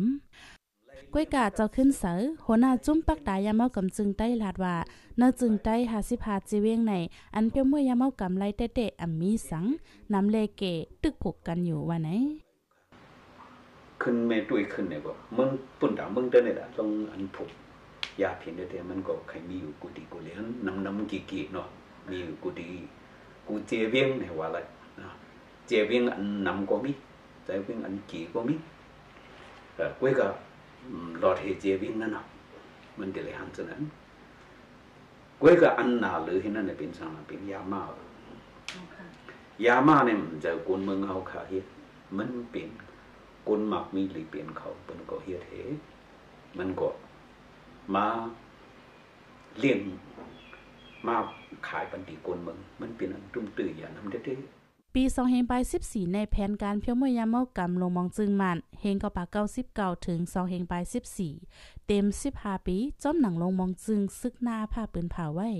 ำก้วยกาเจ้าขึ้นเสือหัวหน้าจุ้มปักตายาเมากำจึงได้ลาดว่าเนื้อจึงได้หาสิพาจีเวียงใน อันเปียวมวยยาเมากำไล่เตะๆอัมมีสังนำเลเกตึกผกกันอยู่วันไหน
ขึ้นแม่ด้วยขึ้นเนี่ยก็มึงปุ่นดาวมึงเดินเนี่ยละต้องอันผมยาเพียงแต่มันก็ใครมีอยู่กูดีกูเลี้ยงน้ำน้ำกี่กี่เนาะมีอยู่กูดีกูเจเวียงเนี่ยว่าอะไรนะเจเวียงอันน้ำก็มีเจเวียงอันกี่ก็มีเออกูก็หลอดเหเจเวียงนั่นเนาะมันเดี๋ยวหันจะนั้นกูก็อันนาหรือที่นั่นเป็นสังเป็นยามายามาเนี่ยมันจะกวนเมืองเอาขาเฮ็ดมันเป็น คนมักมีหรือเปลี่ยนเขาเป็นก็เฮียเทมันก็มาเลี้ยงมาขายปันติคนมึงมันเป็นอันตุ้มตื่นอย่างนั้นเด้
ปี2014ในแผนการเพียวมวยยามเมากำลงมองจึงมันเฮงก็ปา99ถึง2เฮงไป14 เต็ม 15 ปีจอมหนังลงมองจึงซึกหน้าผ้าปืนเผาไว้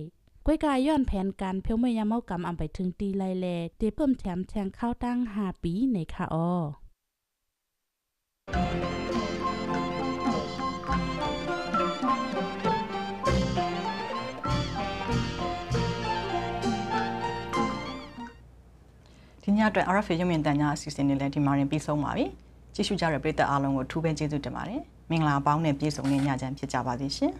ก้วยกายย้อนแผนการเพียวมวยยามเมากำอำไปถึงตีไลแลเดเพิ่มแถมแทงเข้าตั้ง5ปีในคาออ
ညအတွက် RFA ရုပ်မြင်သံကြားအစီအစဉ်တွေလည်းဒီမှာရင်ပြီးဆုံးပါပြီ။ကြည့်ရှုကြတဲ့ပရိသတ်အားလုံးကိုထူးပဲကျေးဇူးတင်ပါတယ်။မင်္ဂလာပေါင်းနဲ့ပြည့်စုံတဲ့ညချမ်းဖြစ်ကြပါစေရှင်။